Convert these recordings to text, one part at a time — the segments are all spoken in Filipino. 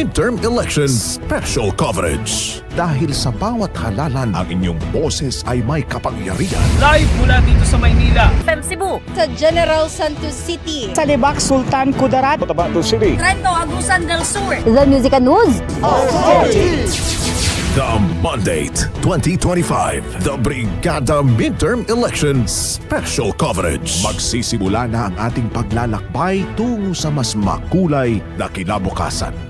Midterm Elections Special Coverage. Dahil sa bawat halalan, ang inyong boses ay may kapangyarihan. Live mula dito sa Maynila. FM Cebu. sa General Santos City. Sa Libak, Sultan Kudarat. Cotabato City. Trento Agusan del Sur. The Music and News. The Mandate 2025, the Brigada Midterm Elections Special Coverage. Magsisimula na ang ating paglalakbay tungo sa mas makulay na kinabukasan.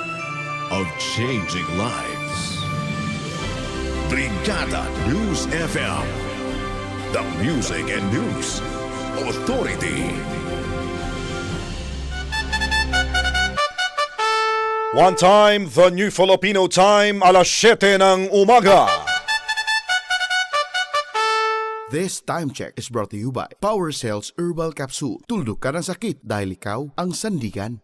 of changing lives. Brigada News FM, the music and news authority. One time, the new Filipino time, alas 7 ng umaga. This time check is brought to you by Power Cells Herbal Capsule. Tuldok ka ng sakit dahil ikaw ang sandigan.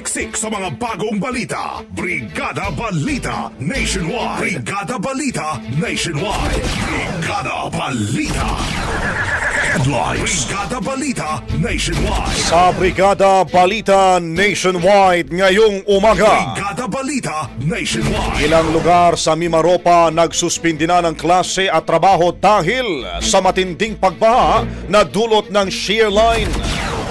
Siksik sa mga bagong balita. Brigada Balita Nationwide. Brigada Balita Nationwide. Brigada Balita. Headlines. Brigada Balita Nationwide. Sa Brigada Balita Nationwide ngayong umaga. Brigada Balita Nationwide. Ilang lugar sa Mimaropa nagsuspindi na ng klase at trabaho dahil sa matinding pagbaha na dulot ng shear line.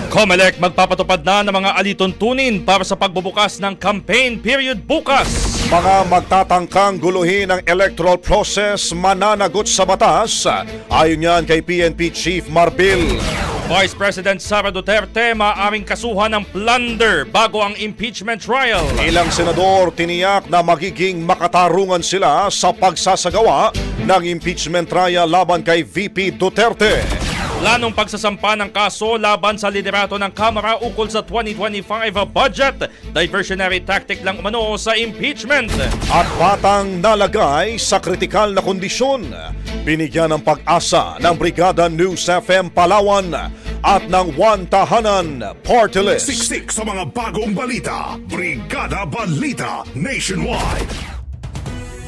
Comelec magpapatupad na ng mga alituntunin para sa pagbubukas ng campaign period bukas. Mga magtatangkang guluhin ang electoral process mananagot sa batas. Ayon yan kay PNP Chief Marbil. Vice President Sara Duterte maaaring kasuhan ng plunder bago ang impeachment trial. Ilang senador tiniyak na magiging makatarungan sila sa pagsasagawa ng impeachment trial laban kay VP Duterte. Planong pagsasampa ng kaso laban sa liderato ng Kamara ukol sa 2025 budget. Diversionary tactic lang umano sa impeachment. At batang nalagay sa kritikal na kondisyon. Binigyan ng pag-asa ng Brigada News FM Palawan at ng One Tahanan Party List. Siksik sa mga bagong balita. Brigada Balita Nationwide.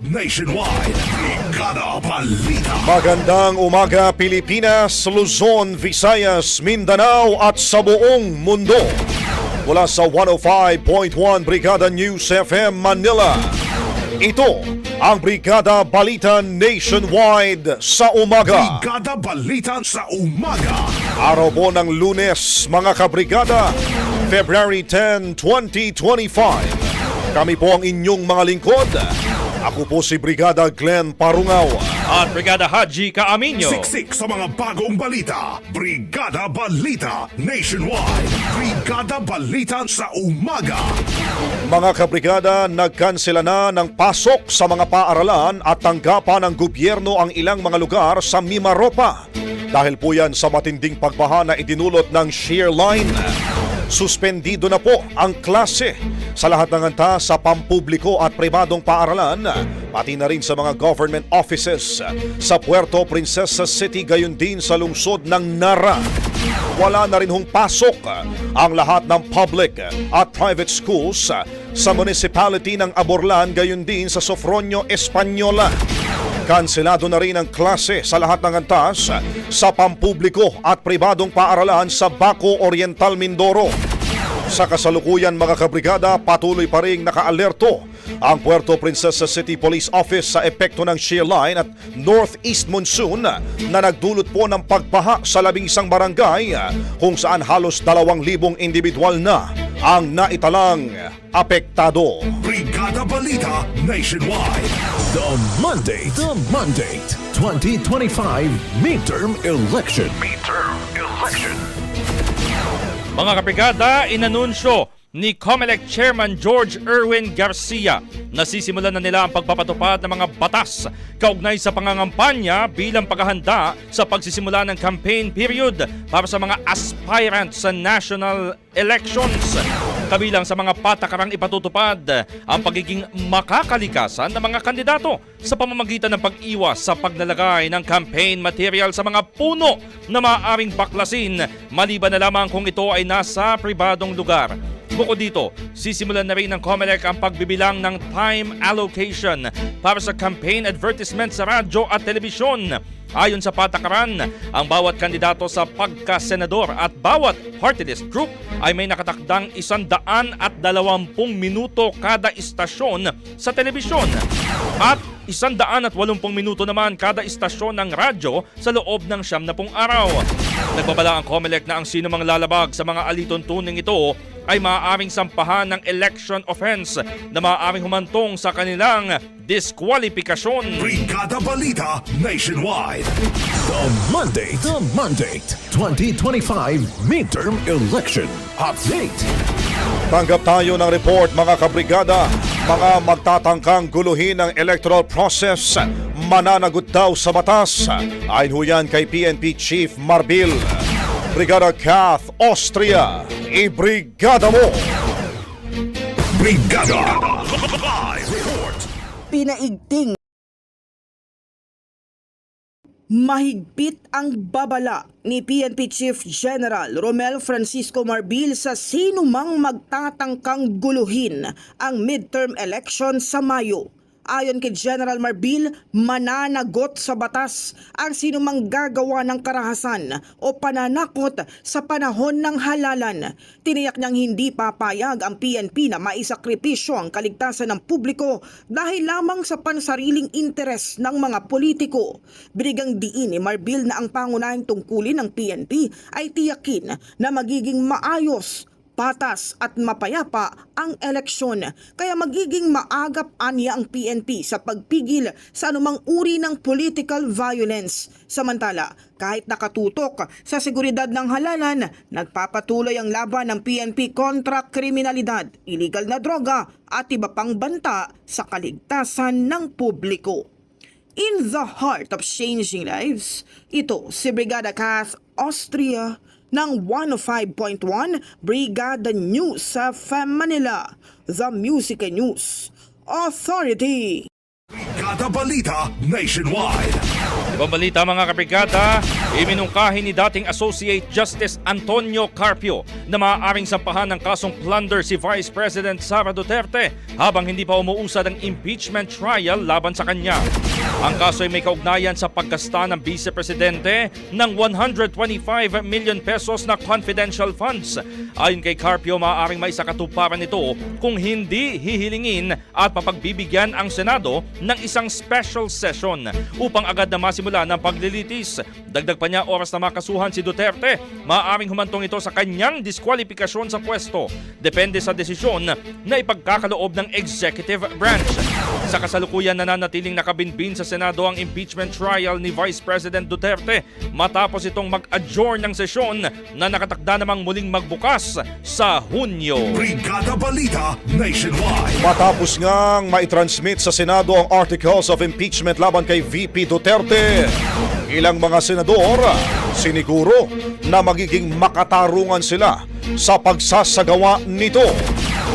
Nationwide, Balita. Magandang umaga Pilipinas, Luzon, Visayas, Mindanao at sa buong mundo. Mula sa 105.1 Brigada News FM Manila. Ito ang Brigada Balita Nationwide sa umaga. Brigada Balita sa umaga. Araw po ng lunes, mga kabrigada, February 10, 2025. Kami po ang inyong mga lingkod. Ako po si Brigada Glenn Parungaw. At Brigada Haji Kaaminyo. Siksik sa mga bagong balita. Brigada Balita Nationwide. Brigada Balita sa umaga. Mga kabrigada, nagkansela na ng pasok sa mga paaralan at tanggapan ng gobyerno ang ilang mga lugar sa Mimaropa. Dahil po yan sa matinding pagbaha na idinulot ng shear line. Suspendido na po ang klase sa lahat ng anta sa pampubliko at pribadong paaralan, pati na rin sa mga government offices sa Puerto Princesa City gayon din sa lungsod ng Nara. Wala na rin hong pasok ang lahat ng public at private schools sa municipality ng Aborlan gayon din sa Sofronio Española. Kanselado na rin ang klase sa lahat ng antas sa pampubliko at pribadong paaralan sa Baco Oriental Mindoro. Sa kasalukuyan mga kabrigada, patuloy pa rin nakaalerto ang Puerto Princesa City Police Office sa epekto ng shear line at northeast monsoon na nagdulot po ng pagbaha sa labing isang barangay kung saan halos dalawang libong individual na ang naitalang apektado. Brigada Balita Nationwide. The Monday, the Monday, 2025 Midterm Election. Midterm Election. Mga kabrigada, inanunsyo ni COMELEC Chairman George Erwin Garcia na sisimulan na nila ang pagpapatupad ng mga batas kaugnay sa pangangampanya bilang paghahanda sa pagsisimula ng campaign period para sa mga aspirants sa national elections. Kabilang sa mga patakarang ipatutupad ang pagiging makakalikasan ng mga kandidato sa pamamagitan ng pag-iwas sa paglalagay ng campaign material sa mga puno na maaaring baklasin maliban na lamang kung ito ay nasa pribadong lugar. Bukod dito, sisimulan na rin ng COMELEC ang pagbibilang ng time allocation para sa campaign advertisement sa radyo at telebisyon. Ayon sa patakaran, ang bawat kandidato sa pagka-senador at bawat party list group ay may nakatakdang isandaan at dalawampung minuto kada istasyon sa telebisyon at isandaan at walumpung minuto naman kada istasyon ng radyo sa loob ng siyam na pung araw. Nagbabala ang COMELEC na ang sino mang lalabag sa mga alituntuning ito ay maaaring sampahan ng election offense na maaaring humantong sa kanilang diskwalifikasyon. Brigada Balita Nationwide. The Monday, the Monday, 2025 Midterm Election Update. Tanggap tayo ng report mga kabrigada. Mga magtatangkang guluhin ng electoral process mananagot daw sa batas. Ayon ho yan kay PNP Chief Marbil. Brigada Kath Austria, ibrigada mo! Brigada pinaigting Mahigpit ang babala ni PNP Chief General Romel Francisco Marbil sa sino mang magtatangkang guluhin ang midterm election sa Mayo. Ayon kay General Marbil, mananagot sa batas ang sino mang gagawa ng karahasan o pananakot sa panahon ng halalan. Tiniyak niyang hindi papayag ang PNP na maisakripisyo ang kaligtasan ng publiko dahil lamang sa pansariling interes ng mga politiko. Binigang diin ni Marbil na ang pangunahing tungkulin ng PNP ay tiyakin na magiging maayos patas at mapayapa ang eleksyon. Kaya magiging maagap anya ang PNP sa pagpigil sa anumang uri ng political violence. Samantala, kahit nakatutok sa seguridad ng halalan, nagpapatuloy ang laban ng PNP kontra kriminalidad, illegal na droga at iba pang banta sa kaligtasan ng publiko. In the heart of changing lives, ito si Brigada Kath Austria ng 105.1 Brigada News sa FM Manila, The Music and News Authority. Brigada Balita Nationwide. Ibang balita mga kabrigada, iminungkahi ni dating Associate Justice Antonio Carpio na maaaring sampahan ng kasong plunder si Vice President Sara Duterte habang hindi pa umuusad ang impeachment trial laban sa kanya. Ang kaso ay may kaugnayan sa pagkasta ng Vice Presidente ng 125 million pesos na confidential funds. Ayon kay Carpio, maaaring may sakatuparan ito kung hindi hihilingin at papagbibigyan ang Senado ng isang special session upang agad na masimula ng paglilitis. Dagdag pa niya oras na makasuhan si Duterte, maaaring humantong ito sa kanyang diskwalifikasyon sa pwesto. Depende sa desisyon na ipagkakaloob ng executive branch. Sa kasalukuyan nananatiling nakabinbin sa Senado ang impeachment trial ni Vice President Duterte matapos itong mag-adjourn ng sesyon na nakatakda namang muling magbukas sa Hunyo. Brigada Balita Nationwide. Matapos ngang maitransmit sa Senado ang articles of impeachment laban kay VP Duterte, ilang mga senador siniguro na magiging makatarungan sila sa pagsasagawa nito.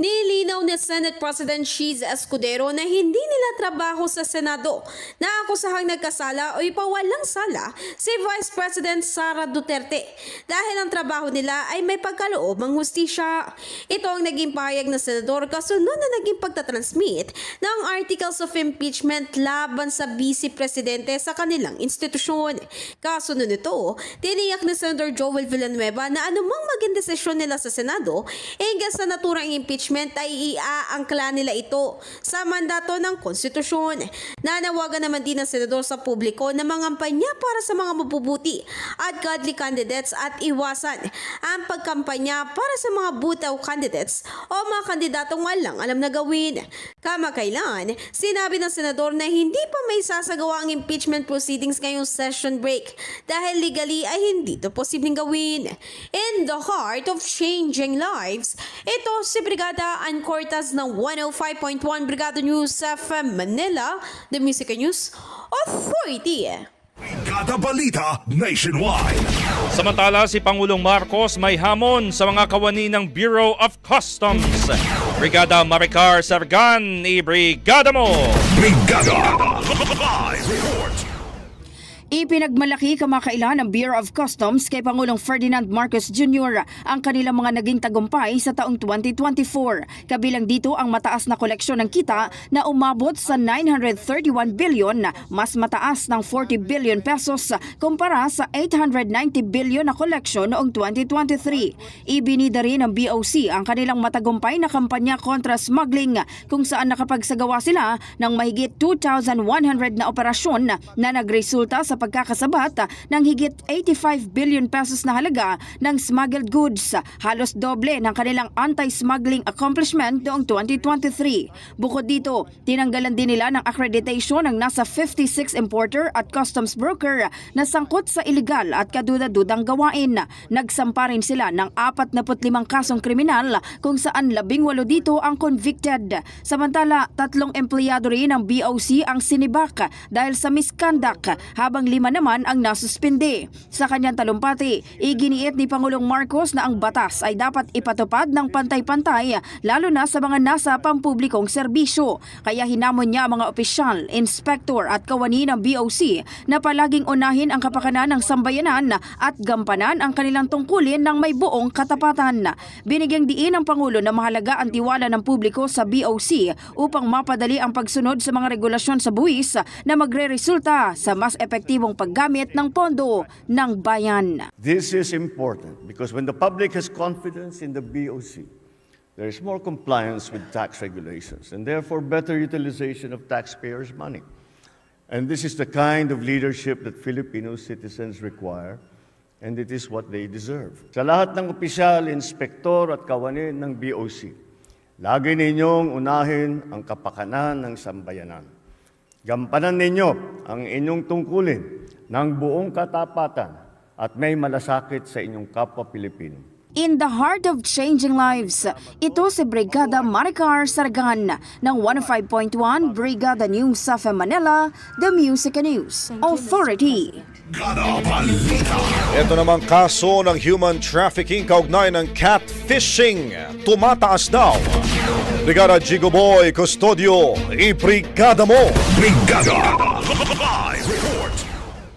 Nilinaw ni Senate President Cheese Escudero na hindi nila trabaho sa Senado na akusahang nagkasala o ipawalang sala si Vice President Sara Duterte dahil ang trabaho nila ay may pagkaloob ng hustisya. Ito ang naging pahayag ng senador kasunod na naging pagtatransmit ng articles of impeachment laban sa Vice Presidente sa kanilang institusyon. Kasunod nito, tiniyak ni Senator Joel Villanueva na anumang maging desisyon nila sa Senado, hingga sa naturang impeachment ay iaangkla nila ito sa mandato ng konstitusyon. Nanawagan naman din ng senador sa publiko na mangampanya para sa mga mabubuti at godly candidates at iwasan ang pagkampanya para sa mga butaw candidates o mga kandidatong walang alam na gawin. Kamakailan, sinabi ng senador na hindi pa may sasagawa ang impeachment proceedings ngayong session break dahil legally ay hindi ito posibleng gawin. In the heart of changing lives, ito si Brigada Ann Cortez ng 105.1 Brigada News FM Manila, the Music News Authority. Brigada Balita Nationwide. Samantala si Pangulong Marcos may hamon sa mga kawani ng Bureau of Customs. Brigada Maricar Sargan, ibrigada mo! Brigada Live. Ipinagmalaki kamakailan ng Bureau of Customs kay Pangulong Ferdinand Marcos Jr. ang kanilang mga naging tagumpay sa taong 2024. Kabilang dito ang mataas na koleksyon ng kita na umabot sa 931 billion, mas mataas ng 40 billion pesos kumpara sa 890 billion na koleksyon noong 2023. Ibinida rin ng BOC ang kanilang matagumpay na kampanya kontra smuggling kung saan nakapagsagawa sila ng mahigit 2,100 na operasyon na nagresulta sa pagkakasabat ng higit 85 billion pesos na halaga ng smuggled goods, halos doble ng kanilang anti-smuggling accomplishment noong 2023. Bukod dito, tinanggalan din nila ng accreditation ng nasa 56 importer at customs broker na sangkot sa iligal at kaduda-dudang gawain. Nagsampa rin sila ng 45 kasong kriminal kung saan 18 dito ang convicted. Samantala, tatlong empleyado rin ng BOC ang sinibak dahil sa misconduct habang lima naman ang nasuspindi. Sa kanyang talumpati, iginiit ni Pangulong Marcos na ang batas ay dapat ipatupad ng pantay-pantay lalo na sa mga nasa pampublikong serbisyo. Kaya hinamon niya ang mga opisyal, inspektor at kawani ng BOC na palaging unahin ang kapakanan ng sambayanan at gampanan ang kanilang tungkulin ng may buong katapatan. Binigyang diin ng Pangulo na mahalaga ang tiwala ng publiko sa BOC upang mapadali ang pagsunod sa mga regulasyon sa buwis na magre-resulta sa mas epektibong paggamit ng pondo ng bayan. This is important because when the public has confidence in the BOC, there is more compliance with tax regulations and therefore better utilization of taxpayers' money. And this is the kind of leadership that Filipino citizens require and it is what they deserve. Sa lahat ng opisyal, inspektor at kawanin ng BOC, lagi ninyong unahin ang kapakanan ng sambayanan. Gampanan ninyo ang inyong tungkulin ng buong katapatan at may malasakit sa inyong kapwa Pilipino. In the heart of changing lives, ito si Brigada Maricar Sargan ng 105.1 Brigada News sa Manila, The Music News Authority. Ito namang kaso ng human trafficking kaugnay ng catfishing. Tumataas daw. Brigada Jigo Boy Custodio, ibrigada mo! Brigada. Live report.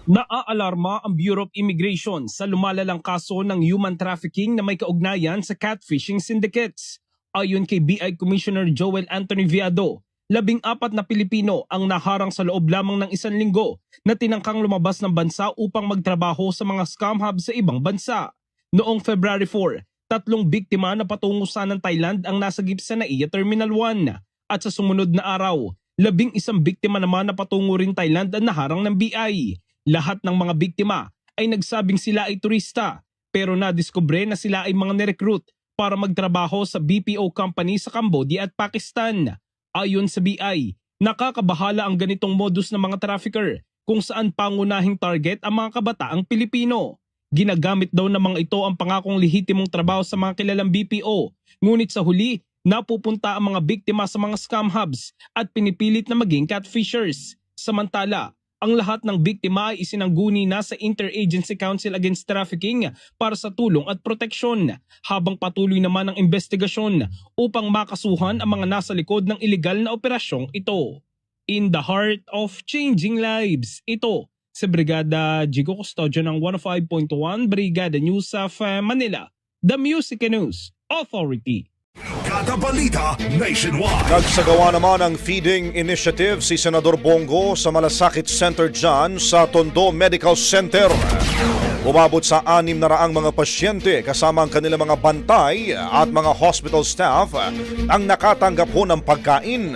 Naaalarma ang Bureau of Immigration sa lumalalang kaso ng human trafficking na may kaugnayan sa catfishing syndicates. Ayon kay BI Commissioner Joel Anthony Viado, labing apat na Pilipino ang naharang sa loob lamang ng isang linggo na tinangkang lumabas ng bansa upang magtrabaho sa mga scam hub sa ibang bansa. Noong February 4, tatlong biktima na patungo sa ng Thailand ang nasagip sa NAIA Terminal 1 at sa sumunod na araw, labing isang biktima naman na patungo rin Thailand ang naharang ng BI. Lahat ng mga biktima ay nagsabing sila ay turista pero nadiskubre na sila ay mga nirecruit para magtrabaho sa BPO company sa Cambodia at Pakistan. Ayon sa BI, nakakabahala ang ganitong modus ng mga trafficker kung saan pangunahing target ang mga kabataang Pilipino. Ginagamit daw ng mga ito ang pangakong lehitimong trabaho sa mga kilalang BPO. Ngunit sa huli, napupunta ang mga biktima sa mga scam hubs at pinipilit na maging catfishers. Samantala, ang lahat ng biktima ay isinangguni na sa Interagency Council Against Trafficking para sa tulong at proteksyon habang patuloy naman ang investigasyon upang makasuhan ang mga nasa likod ng illegal na operasyong ito. In the heart of changing lives, ito sa Brigada Jigo Custodio ng 105.1 Brigada News of uh, Manila, The Music News Authority. Balita Nationwide. Nagsagawa naman ng feeding initiative si Senador Bongo sa Malasakit Center dyan sa Tondo Medical Center. Umabot sa anim na raang mga pasyente kasama ang kanilang mga bantay at mga hospital staff ang nakatanggap ho ng pagkain.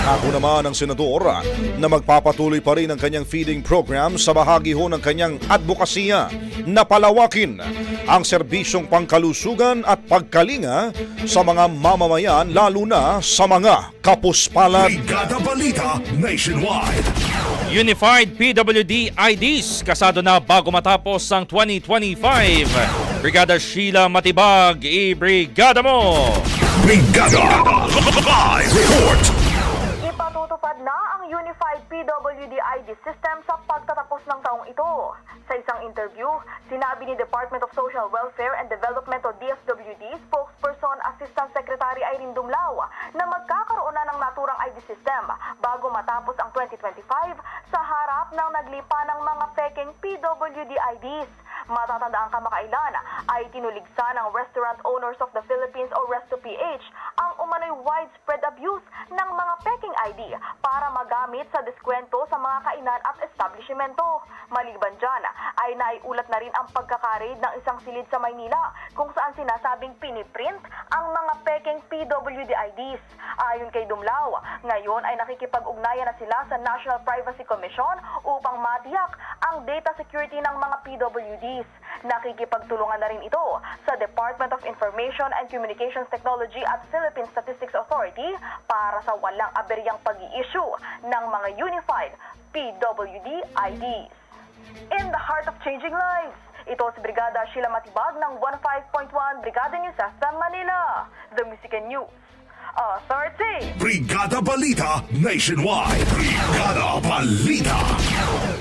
Ako naman ang senador na magpapatuloy pa rin ang kanyang feeding program sa bahagi ho ng kanyang advokasya na palawakin ang serbisyong pangkalusugan at pagkalinga sa mga mamamayan lalo na sa mga kapuspalad. Brigada Balita Nationwide. Unified PWD IDs kasado na bago matapos ang 2025. Brigada Sheila Matibag, i-brigada mo! Brigada. Live report. Unified PWD ID system sa pagtatapos ng taong ito. Sa isang interview, sinabi ni Department of Social Welfare and Development o DSWD spokesperson Assistant Secretary Irene Dumlao na magkakaroon na ng naturang ID system bago matapos ang 2025 sa harap ng naglipa ng mga peking PWD IDs. Matatandaan kamakailan ay tinuligsa ng Restaurant Owners of the Philippines o Resto-PH ang umano'y widespread abuse ng mga peking ID para magamit sa diskwento sa mga kainan at establishmento. Maliban dyan, ay naiulat na rin ang pagkakarid ng isang silid sa Maynila kung saan sinasabing piniprint ang mga peking PWD IDs. Ayon kay Dumlao, ngayon ay nakikipag-ugnayan na sila sa National Privacy Commission upang matiyak ang data security ng mga PWDs. Nakikipagtulungan na rin ito sa Department of Information and Communications Technology at Philippine Statistics Authority para sa walang aberyang pag-i-issue ng mga unified PWD IDs. In the heart of changing lives, ito si Brigada Sheila Matibag ng 15.1 Brigada News FM Manila, The Music and News Authority. Brigada Balita Nationwide. Brigada Balita.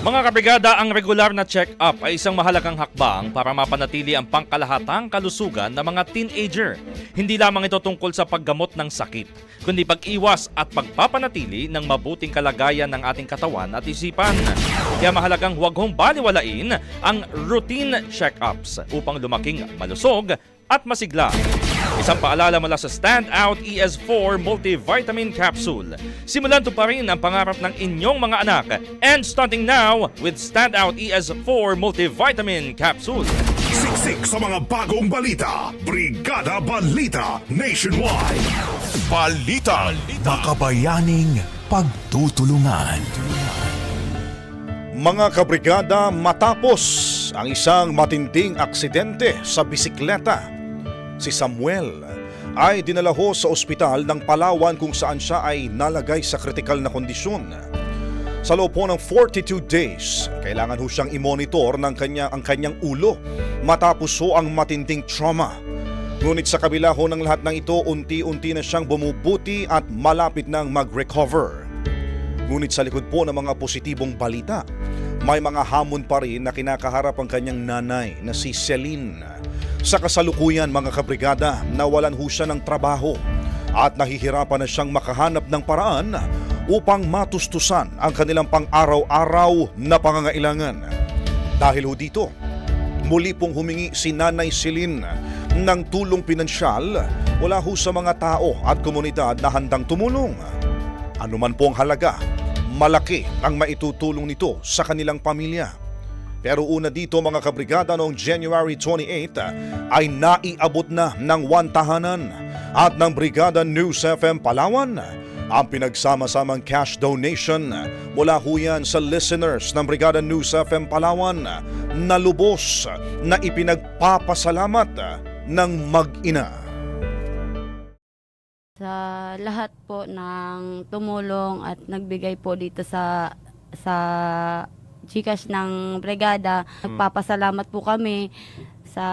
Mga kabrigada, ang regular na check-up ay isang mahalagang hakbang para mapanatili ang pangkalahatang kalusugan ng mga teenager. Hindi lamang ito tungkol sa paggamot ng sakit, kundi pag-iwas at pagpapanatili ng mabuting kalagayan ng ating katawan at isipan. Kaya mahalagang huwag hong baliwalain ang routine check-ups upang lumaking malusog at masigla. Isang paalala mula sa Standout ES4 Multivitamin Capsule. Simulan to pa rin ang pangarap ng inyong mga anak. And starting now with Standout ES4 Multivitamin Capsule. Siksik sa mga bagong balita. Brigada Balita Nationwide. Balita. Makabayaning pagtutulungan. Mga kabrigada, matapos ang isang matinding aksidente sa bisikleta, si Samuel ay dinala ho sa ospital ng Palawan kung saan siya ay nalagay sa kritikal na kondisyon. Sa loob po ng 42 days, kailangan ho siyang i-monitor ng kanya, ang kanyang ulo matapos ho ang matinding trauma. Ngunit sa kabila ho ng lahat ng ito, unti-unti na siyang bumubuti at malapit nang mag-recover. Ngunit sa likod po ng mga positibong balita, may mga hamon pa rin na kinakaharap ang kanyang nanay na si Celine. Sa kasalukuyan mga kabrigada, nawalan ho siya ng trabaho at nahihirapan na siyang makahanap ng paraan upang matustusan ang kanilang pang-araw-araw na pangangailangan. Dahil ho dito, muli pong humingi si Nanay Celine ng tulong pinansyal mula ho sa mga tao at komunidad na handang tumulong. Ano man po ang halaga, malaki ang maitutulong nito sa kanilang pamilya. Pero una dito mga kabrigada noong January 28 ay naiabot na ng one tahanan at ng Brigada News FM Palawan ang pinagsama-samang cash donation mula ho yan sa listeners ng Brigada News FM Palawan na lubos na ipinagpapasalamat ng mag-ina. sa lahat po ng tumulong at nagbigay po dito sa sa Gcash ng brigada. Nagpapasalamat po kami sa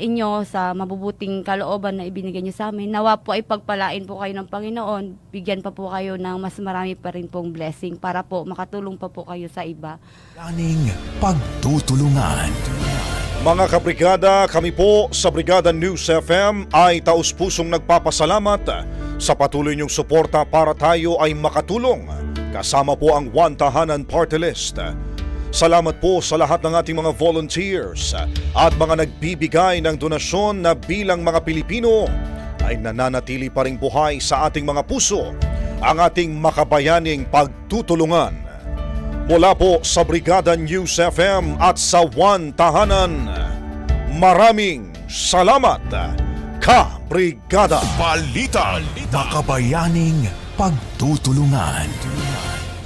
inyo sa mabubuting kalooban na ibinigay niyo sa amin. Nawa po ay pagpalain po kayo ng Panginoon. Bigyan pa po kayo ng mas marami pa rin pong blessing para po makatulong pa po kayo sa iba. Yaning pagtutulungan. Mga kabrigada, kami po sa Brigada News FM ay taus-pusong nagpapasalamat sa patuloy niyong suporta para tayo ay makatulong. Kasama po ang One Tahanan Party List. Salamat po sa lahat ng ating mga volunteers at mga nagbibigay ng donasyon na bilang mga Pilipino ay nananatili pa rin buhay sa ating mga puso ang ating makabayaning pagtutulungan. Mula po sa Brigada News FM at sa One Tahanan, maraming salamat, Ka-Brigada! Balita. Makabayaning pagtutulungan.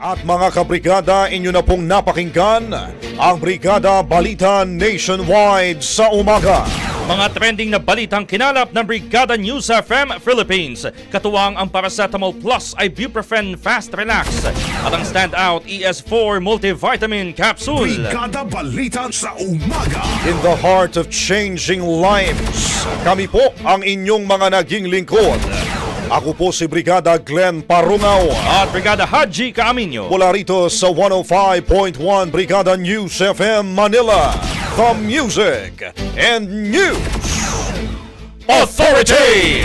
At mga kabrigada, inyo na pong napakinggan ang Brigada Balita Nationwide sa umaga. Mga trending na balitang kinalap ng Brigada News FM Philippines. Katuwang ang Paracetamol Plus Ibuprofen Fast Relax at ang standout ES4 Multivitamin Capsule. Brigada Balita sa umaga. In the heart of changing lives, kami po ang inyong mga naging lingkod. Ako po si Brigada Glenn Parungaw. At Brigada Haji Kaaminyo. Mula rito sa 105.1 Brigada News FM Manila, The Music and News Authority!